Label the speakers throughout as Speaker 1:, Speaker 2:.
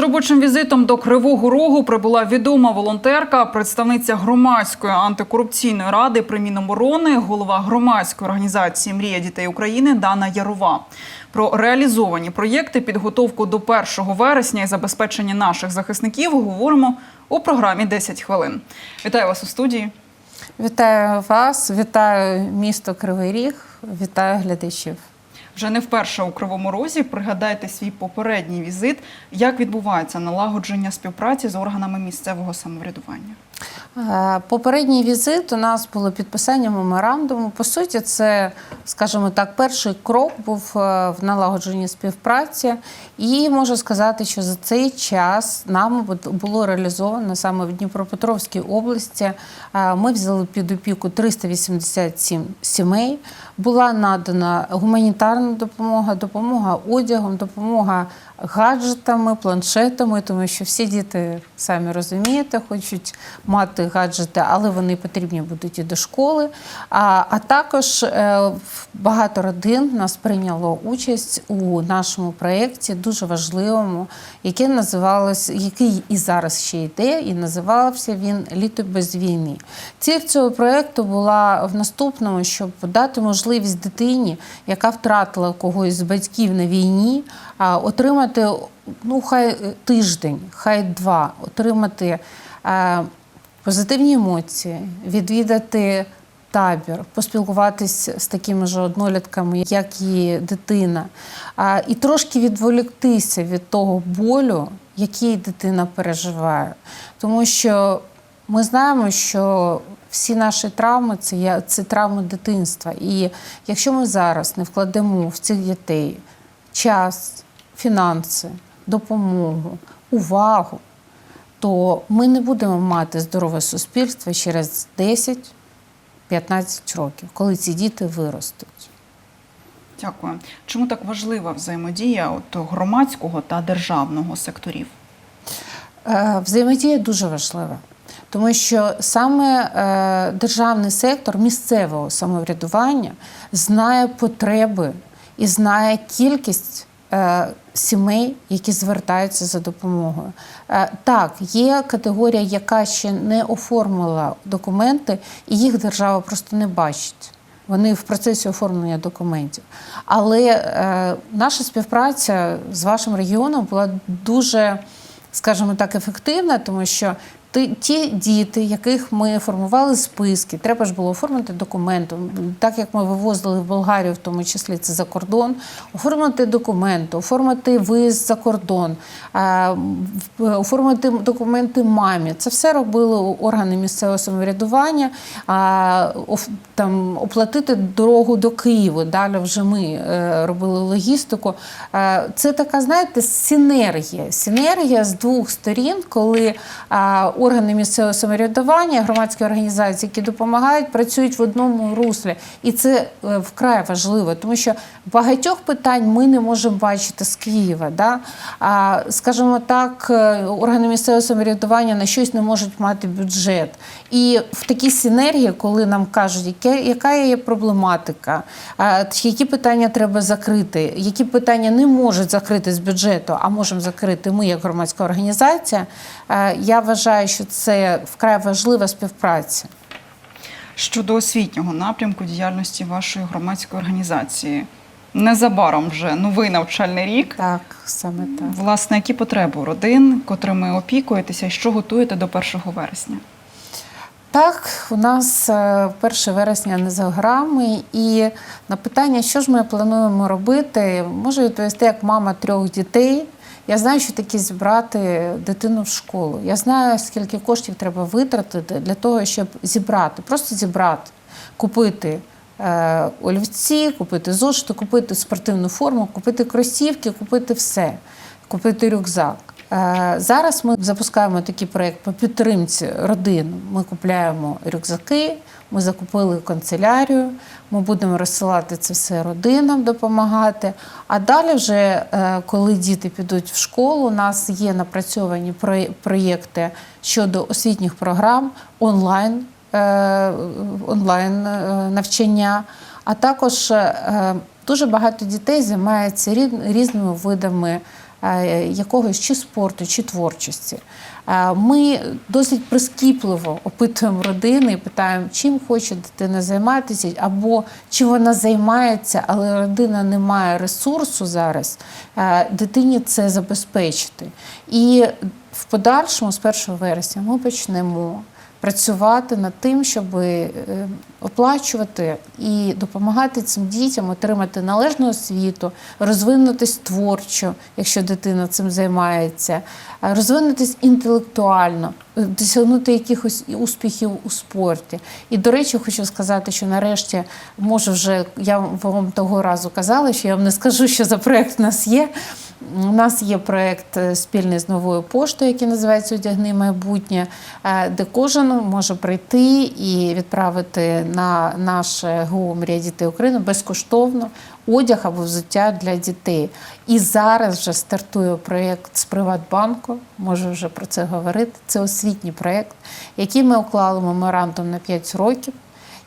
Speaker 1: робочим візитом до Кривого Рогу прибула відома волонтерка, представниця громадської антикорупційної ради при Міноборони, голова громадської організації Мрія дітей України Дана Ярова. Про реалізовані проєкти, підготовку до 1 вересня і забезпечення наших захисників говоримо у програмі «10 хвилин. Вітаю вас у студії.
Speaker 2: Вітаю вас, вітаю місто Кривий Ріг, вітаю глядачів.
Speaker 1: Вже не вперше у Кривому Розі. Пригадайте свій попередній візит. Як відбувається налагодження співпраці з органами місцевого самоврядування?
Speaker 2: Е, Попередній візит у нас було підписання меморандуму. По суті, це, скажімо так, перший крок був е, в налагодженні співпраці. І можу сказати, що за цей час нам було реалізовано саме в Дніпропетровській області. е, Ми взяли під опіку 387 сімей. Була надана гуманітарна допомога, допомога одягом, допомога гаджетами, планшетами, тому що всі діти, самі розумієте, хочуть мати гаджети, але вони потрібні будуть і до школи. А, а також е, багато родин нас прийняло участь у нашому проєкті, дуже важливому, який називалось, який і зараз ще йде, і називався він Літо без війни. Ціль цього проєкту була в наступному, щоб дати можливість дитині, яка втратила когось з батьків на війні, а, отримати ну, хай тиждень, хай два, отримати е, позитивні емоції, відвідати табір, поспілкуватись з такими ж однолітками, як і дитина, а, і трошки відволіктися від того болю, який дитина переживає. Тому що ми знаємо, що всі наші травми це, це травми дитинства. І якщо ми зараз не вкладемо в цих дітей час, фінанси, допомогу, увагу, то ми не будемо мати здорове суспільство через 10-15 років, коли ці діти виростуть.
Speaker 1: Дякую. Чому так важлива взаємодія от громадського та державного секторів?
Speaker 2: Е, Взаємодія дуже важлива, тому що саме е, державний сектор місцевого самоврядування знає потреби і знає кількість е, сімей, які звертаються за допомогою. Е, Так, є категорія, яка ще не оформила документи, і їх держава просто не бачить. Вони в процесі оформлення документів. Але е, наша співпраця з вашим регіоном була дуже, скажімо так, ефективна, тому що ті діти, яких ми формували списки, треба ж було оформити документи. Так як ми вивозили в Болгарію, в тому числі це за кордон, оформити документи, оформити виїзд за кордон, оформити документи мамі. Це все робили органи місцевого самоврядування, там, оплатити дорогу до Києва. Далі вже ми е, робили логістику. Це така, знаєте, синергія. Синергія з двох сторін, коли органи місцевого самоврядування, громадські організації, які допомагають, працюють в одному руслі. І це е, вкрай важливо, тому що багатьох питань ми не можемо бачити з Києва. Да? А, скажімо так, е, органи місцевого самоврядування на щось не можуть мати бюджет. І в такій синергії, коли нам кажуть, яка є проблематика, які питання треба закрити, які питання не можуть закрити з бюджету, а можемо закрити ми, як громадська організація, е, я вважаю, що це вкрай важлива співпраця.
Speaker 1: Щодо освітнього напрямку діяльності вашої громадської організації. Незабаром вже новий навчальний рік.
Speaker 2: Так, саме так.
Speaker 1: Власне, які потреби родин, котрими опікуєтеся, і що готуєте до 1 вересня?
Speaker 2: Так, у нас е, 1 вересня не за грами, і на питання, що ж ми плануємо робити, можу відповісти як мама трьох дітей. Я знаю, що таке зібрати дитину в школу. Я знаю, скільки коштів треба витратити для того, щоб зібрати, просто зібрати, купити е, олівці, купити зошити, купити спортивну форму, купити кросівки, купити все, купити рюкзак. Е, Зараз ми запускаємо такий проєкт по підтримці родин. Ми купляємо рюкзаки, ми закупили канцелярію, ми будемо розсилати це все родинам, допомагати. А далі, вже, е, коли діти підуть в школу, у нас є напрацьовані проєкти щодо освітніх програм онлайн, е, онлайн навчання, а також дуже багато дітей займаються рід- різними видами якогось чи спорту, чи творчості. Е, Ми досить прискіпливо опитуємо родини і питаємо, чим хоче дитина займатися, або чи вона займається, але родина не має ресурсу зараз е, дитині це забезпечити. І в подальшому, з 1 вересня, ми почнемо працювати над тим, щоб е, оплачувати і допомагати цим дітям отримати належну освіту, розвинутись творчо, якщо дитина цим займається, розвинутись інтелектуально, е, досягнути якихось успіхів у спорті. І, до речі, хочу сказати, що нарешті можу вже, я вам того разу казала, що я вам не скажу, що за проект у нас є. У нас є проект е, спільний з новою поштою, який називається Одягни майбутнє, е, де кожен може прийти і відправити на наше ГО Мрія дітей України безкоштовно одяг або взуття для дітей. І зараз вже стартує проєкт з Приватбанку, можу вже про це говорити. Це освітній проєкт, який ми уклали меморандум на 5 років.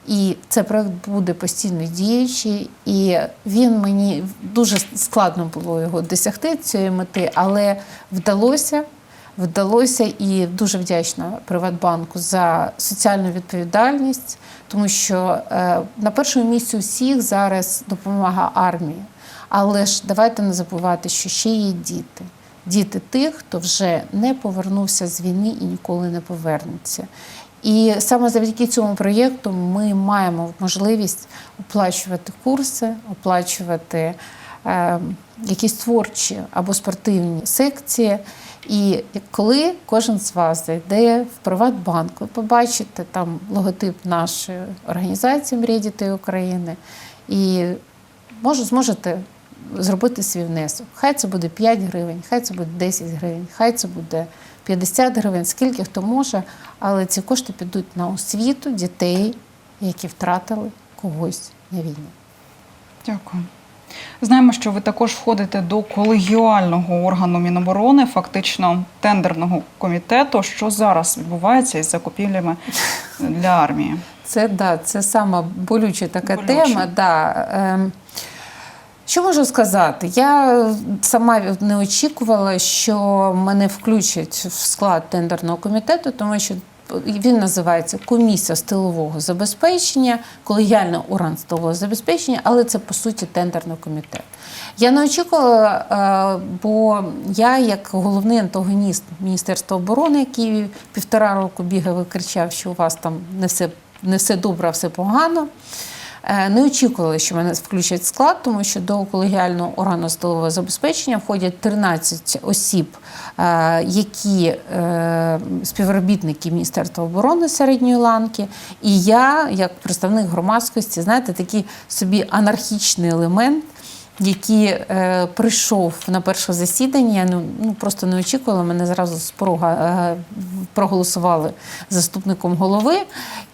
Speaker 2: І цей проект буде постійно діючий, і він мені дуже складно було його досягти цієї мети, але вдалося. Вдалося і дуже вдячна Приватбанку за соціальну відповідальність, тому що е, на першому місці усіх зараз допомога армії. Але ж давайте не забувати, що ще є діти. Діти тих, хто вже не повернувся з війни і ніколи не повернеться. І саме завдяки цьому проєкту ми маємо можливість оплачувати курси, оплачувати е, якісь творчі або спортивні секції. І коли кожен з вас зайде в Приватбанк, ви побачите там логотип нашої організації Мрія дітей України і може, зможете зробити свій внесок. Хай це буде 5 гривень, хай це буде 10 гривень, хай це буде 50 гривень, скільки хто може, але ці кошти підуть на освіту дітей, які втратили когось на війні.
Speaker 1: Дякую. Знаємо, що ви також входите до колегіального органу Міноборони, фактично тендерного комітету. Що зараз відбувається із закупівлями для армії?
Speaker 2: Це да, це сама болюча така
Speaker 1: Болюча.
Speaker 2: тема. Да. Що можу сказати? Я сама не очікувала, що мене включать в склад тендерного комітету, тому що він називається комісія з тилового забезпечення, колегіальний орган з забезпечення, але це по суті тендерний комітет. Я не очікувала, е, бо я, як головний антагоніст Міністерства оборони, який півтора року бігав і кричав, що у вас там не все, не все добре, а все погано. Е, Не очікували, що мене включать в склад, тому що до колегіального органу столового забезпечення входять 13 осіб, е, які е, співробітники Міністерства оборони середньої ланки. І я, як представник громадськості, знаєте, такий собі анархічний елемент. Який е, прийшов на перше засідання, ну, ну просто не очікувала. Мене зразу з порога е, проголосували заступником голови.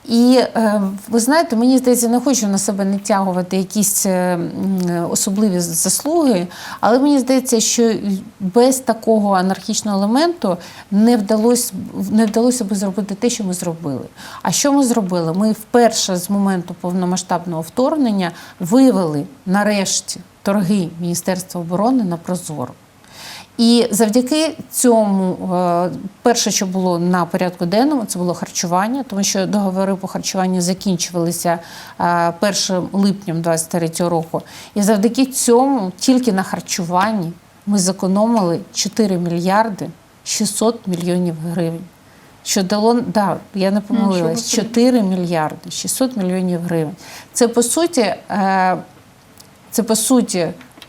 Speaker 2: І е, ви знаєте, мені здається, не хочу на себе не тягувати якісь е, особливі заслуги, але мені здається, що без такого анархічного елементу не вдалося не вдалося би зробити те, що ми зробили. А що ми зробили? Ми вперше з моменту повномасштабного вторгнення вивели нарешті торги Міністерства оборони на Прозоро. І завдяки цьому, е, перше, що було на порядку денному, це було харчування, тому що договори по харчуванню закінчувалися е, 1 липнем 2023 року. І завдяки цьому тільки на харчуванні ми зекономили 4 мільярди 600 мільйонів гривень. Що дало, да, я не помилилась, 4 мільярди 600 мільйонів гривень. Це по суті, е, це по суті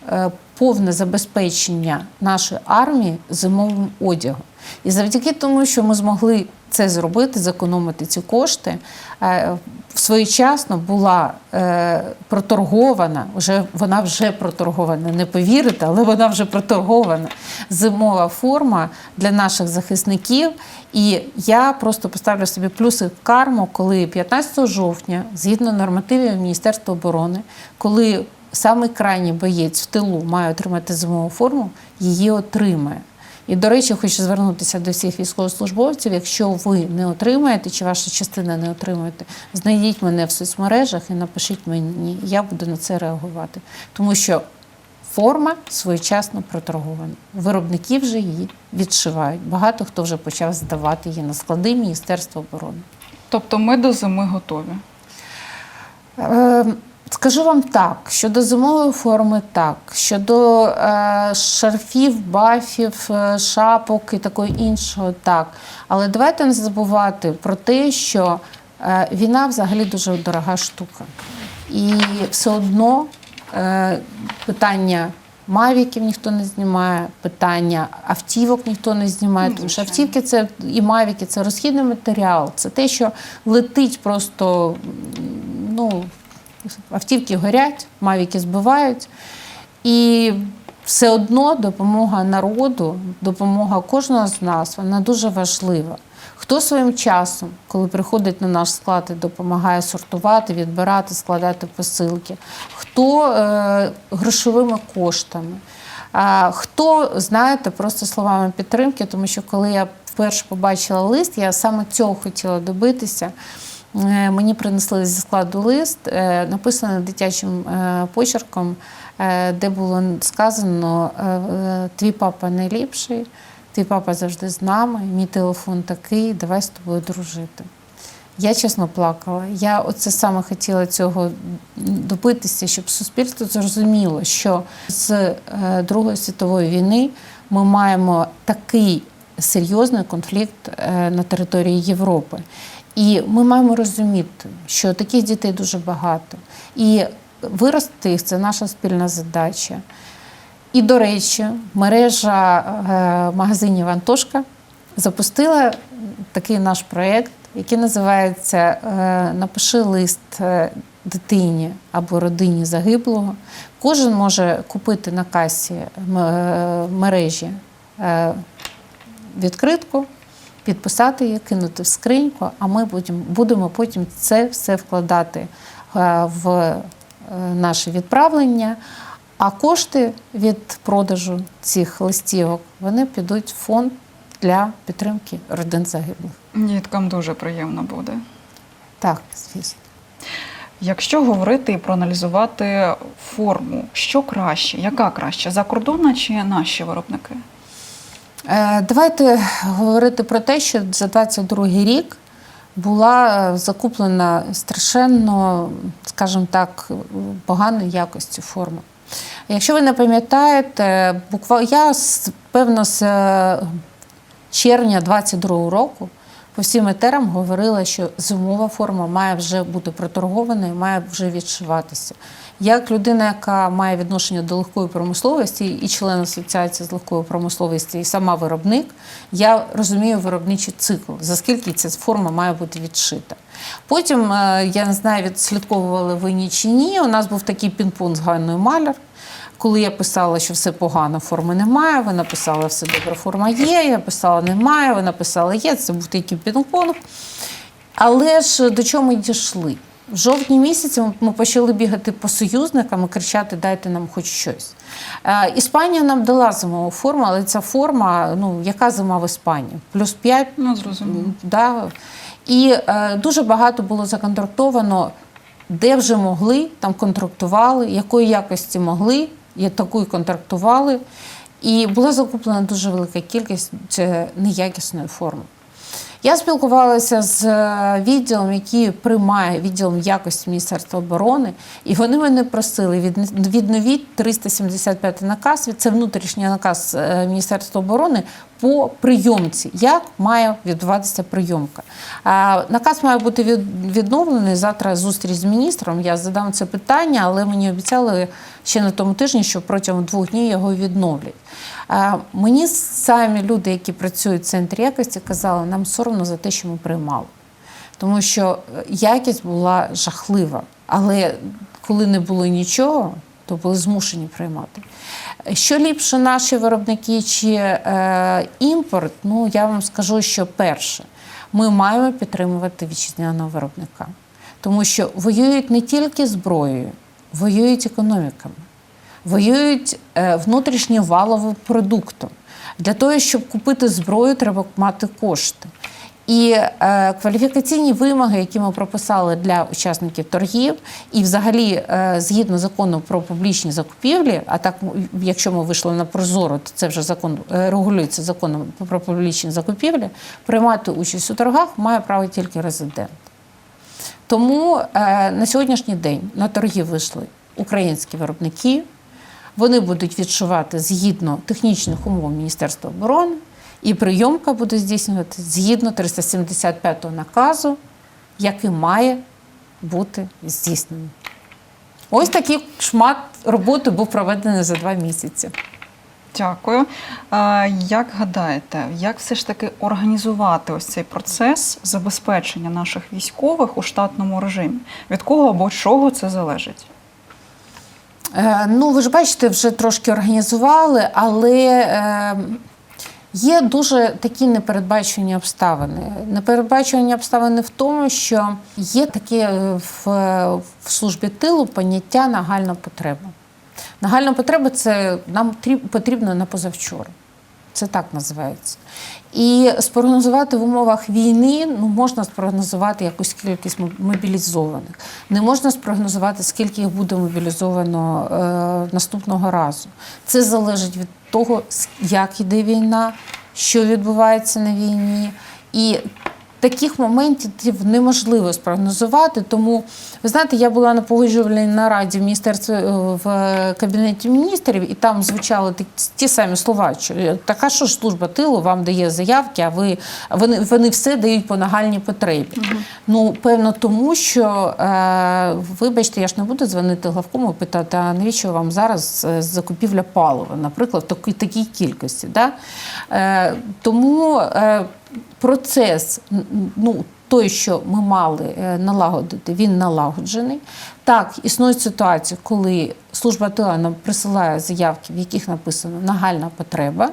Speaker 2: е, повне забезпечення нашої армії зимовим одягом. І завдяки тому, що ми змогли це зробити, зекономити ці кошти, е, своєчасно була е, проторгована, вже вона вже проторгована, не повірите, але вона вже проторгована зимова форма для наших захисників. І я просто поставлю собі плюси карму, коли 15 жовтня, згідно нормативів Міністерства оборони, коли саме крайній боєць в тилу має отримати зимову форму, її отримає. І, до речі, хочу звернутися до всіх військовослужбовців. Якщо ви не отримаєте, чи ваша частина не отримуєте, знайдіть мене в соцмережах і напишіть мені. Я буду на це реагувати. Тому що форма своєчасно проторгована. Виробники вже її відшивають. Багато хто вже почав здавати її на склади Міністерства оборони.
Speaker 1: Тобто ми до зими готові.
Speaker 2: Е, Скажу вам так, щодо зимової форми, так, щодо е, шарфів, бафів, е, шапок і такого іншого, так. Але давайте не забувати про те, що е, війна взагалі дуже дорога штука. І все одно е, питання мавіків ніхто не знімає, питання автівок ніхто не знімає,
Speaker 1: Ну,
Speaker 2: тому що автівки це і мавіки це розхідний матеріал, це те, що летить просто ну, автівки горять, мавіки збивають. І все одно допомога народу, допомога кожного з нас, вона дуже важлива. Хто своїм часом, коли приходить на наш склад і допомагає сортувати, відбирати, складати посилки, хто е, грошовими коштами, а хто, знаєте, просто словами підтримки, тому що коли я вперше побачила лист, я саме цього хотіла добитися. Е, Мені принесли зі складу лист, е, написаний дитячим е, почерком, де було сказано: Твій папа найліпший, твій папа завжди з нами, мій телефон такий, давай з тобою дружити. Я чесно плакала. Я оце саме хотіла цього добитися, щоб суспільство зрозуміло, що з Другої світової війни ми маємо такий серйозний конфлікт на території Європи. І ми маємо розуміти, що таких дітей дуже багато. І вирости їх це наша спільна задача. І, до речі, мережа е, магазинів Антошка запустила такий наш проєкт, який називається е, Напиши лист е, дитині або родині загиблого. Кожен може купити на касі мережі відкритку, підписати її, кинути в скриньку, а ми будемо, будемо потім це все вкладати е, в е, наше відправлення. А кошти від продажу цих листівок вони підуть в фонд для підтримки родин загиблих.
Speaker 1: Діткам дуже приємно буде.
Speaker 2: Так, звісно.
Speaker 1: Якщо говорити і проаналізувати форму, що краще, яка краще, закордонна чи наші виробники?
Speaker 2: Е, Давайте говорити про те, що за 22 рік була е, закуплена страшенно, скажімо так, поганої якості форма. Якщо ви не пам'ятаєте, буквально я певно з е, червня 22 року по всім етерам говорила, що зимова форма має вже бути проторгована і має вже відшиватися. Як людина, яка має відношення до легкої промисловості і член асоціації з легкої промисловості, і сама виробник, я розумію виробничий цикл, за скільки ця форма має бути відшита. Потім, е, я не знаю, відслідковували ви ні чи ні. У нас був такий пінг-понг з Ганною Маляр. Коли я писала, що все погано, форми немає, ви написали, все добре, форма є. Я писала немає, ви написали є. Це був такий пінг-понг. Але ж до чого ми дійшли? В жовтні місяці ми- ми почали бігати по союзникам і кричати: дайте нам хоч щось. Е, Іспанія нам дала зимову форму, але ця форма, ну яка зима в Іспанії? Плюс 5
Speaker 1: Ну, зрозуміло.
Speaker 2: Да. І е, дуже багато було законтрактовано, де вже могли, там контрактували, якої якості могли, і таку контрактували. І була закуплена дуже велика кількість неякісної форми. Я спілкувалася з е, відділом, який приймає відділом якості Міністерства оборони, і вони мене просили від- відновіть 375 наказ. Це внутрішній наказ е, Міністерства оборони по прийомці. Як має відбуватися прийомка? Наказ має бути від- відновлений. Завтра зустріч з міністром. Я задам це питання, але мені обіцяли ще на тому тижні, що протягом двох днів його відновлять. Мені самі люди, які працюють в центрі якості, казали, нам соромно за те, що ми приймали. Тому що е, якість була жахлива. Але коли не було нічого, то були змушені приймати. Що ліпше наші виробники чи е, імпорт, ну я вам скажу, що перше, ми маємо підтримувати вітчизняного виробника. Тому що воюють не тільки зброєю, воюють економіками воюють е, внутрішньоваловим продуктом. Для того, щоб купити зброю, треба мати кошти. І е, кваліфікаційні вимоги, які ми прописали для учасників торгів, і взагалі е, згідно закону про публічні закупівлі, а так якщо ми вийшли на прозоро, то це вже закон е, регулюється законом про публічні закупівлі. Приймати участь у торгах має право тільки резидент. Тому е, на сьогоднішній день на торги вийшли українські виробники. Вони будуть відшувати згідно технічних умов Міністерства оборони, і прийомка буде здійснювати згідно 375 наказу, який має бути здійснений. Ось такий шмат роботи був проведений за два місяці.
Speaker 1: Дякую. Як гадаєте, як все ж таки організувати ось цей процес забезпечення наших військових у штатному режимі? Від кого або чого це залежить?
Speaker 2: Е, Ну, ви ж бачите, вже трошки організували, але е, є дуже такі непередбачені обставини. Непередбачені обставини в тому, що є таке е, в, в службі тилу поняття нагальна потреба. Нагальна потреба це нам потрібно на позавчора. Це так називається. І спрогнозувати в умовах війни ну, можна спрогнозувати якусь кількість мобілізованих. Не можна спрогнозувати, скільки їх буде мобілізовано е, наступного разу. Це залежить від того, як іде війна, що відбувається на війні. І таких моментів неможливо спрогнозувати. Тому, ви знаєте, я була на погоджувальній нараді в міністерстві е, в кабінеті міністрів, і там звучали ті, самі слова. Що е, така що ж служба тилу вам дає заявки, а ви вони, вони все дають по нагальній потребі. Ну, певно, тому що, е, вибачте, я ж не буду дзвонити главкому і питати, а навіщо вам зараз е, закупівля палива, наприклад, в такій, такій кількості. Да? Е, тому е, процес, ну, той, що ми мали е, налагодити, він налагоджений. Так, існують ситуації, коли служба нам присилає заявки, в яких написано нагальна потреба,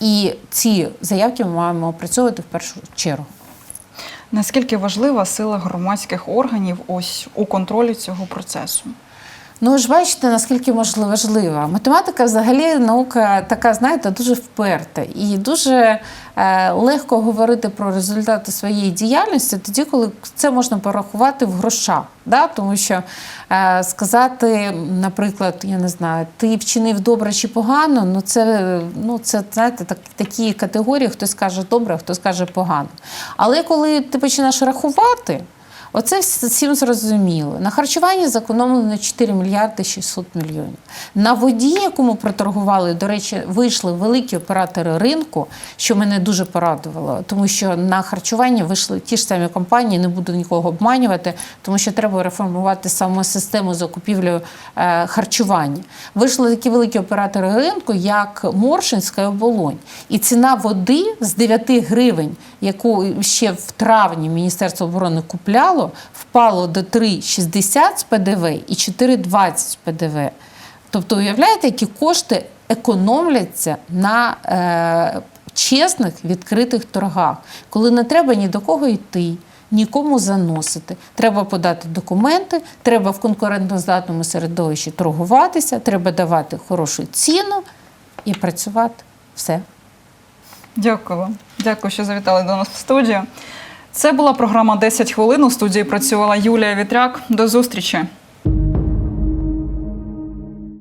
Speaker 2: і ці заявки ми маємо опрацьовувати в першу чергу.
Speaker 1: Наскільки важлива сила громадських органів ось у контролі цього процесу?
Speaker 2: Ну, ж бачите, наскільки важлива. Математика взагалі наука така, знаєте, дуже вперта. І дуже е, легко говорити про результати своєї діяльності тоді, коли це можна порахувати в грошах. Да? Тому що е, сказати, наприклад, я не знаю, ти вчинив добре чи погано, ну це, ну, це знаєте, так, такі категорії, хтось каже добре, хтось каже погано. Але коли ти починаєш рахувати, Оце всім зрозуміло. На харчуванні зекономлено 4 мільярди 600 мільйонів. На воді, яку ми проторгували, до речі, вийшли великі оператори ринку, що мене дуже порадувало, тому що на харчування вийшли ті ж самі компанії, не буду нікого обманювати, тому що треба реформувати саме систему закупівлі е, харчування. Вийшли такі великі оператори ринку, як Моршинська і Оболонь. І ціна води з 9 гривень, яку ще в травні Міністерство оборони купляло, впало до 3,60 з ПДВ і 4,20 з ПДВ. Тобто, уявляєте, які кошти економляться на е, чесних відкритих торгах, коли не треба ні до кого йти. Нікому заносити. Треба подати документи, треба в конкурентноздатному середовищі торгуватися, треба давати хорошу ціну і працювати. Все.
Speaker 1: Дякую. Дякую, що завітали до нас в студію. Це була програма «10 хвилин. У студії працювала Юлія Вітряк. До зустрічі.